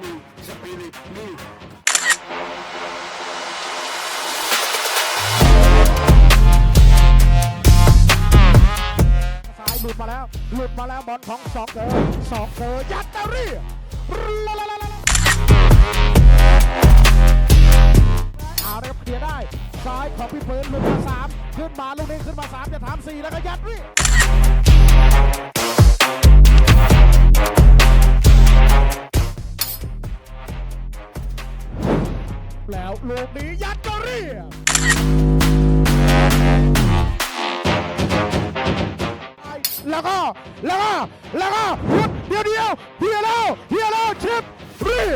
move, spirit move. หลุดมาแล้ว หลุดมาแล้วบอลของสองเกอสองเกอยัดเตอรี่เอาเลยครับเคลียได้ ซ้ายของพี่เฟิร์นหลุดมาสามขึ้นมาลูกนี้ขึ้นมาสามจะถามสี่แล้วก็ยัดรี่ แล้วลูกนี้ยัดเตอรี่แล้วก็แล้วก็แล้วก็เดียวเดียวเดียวแล้วเดียวแล้วชิปรี่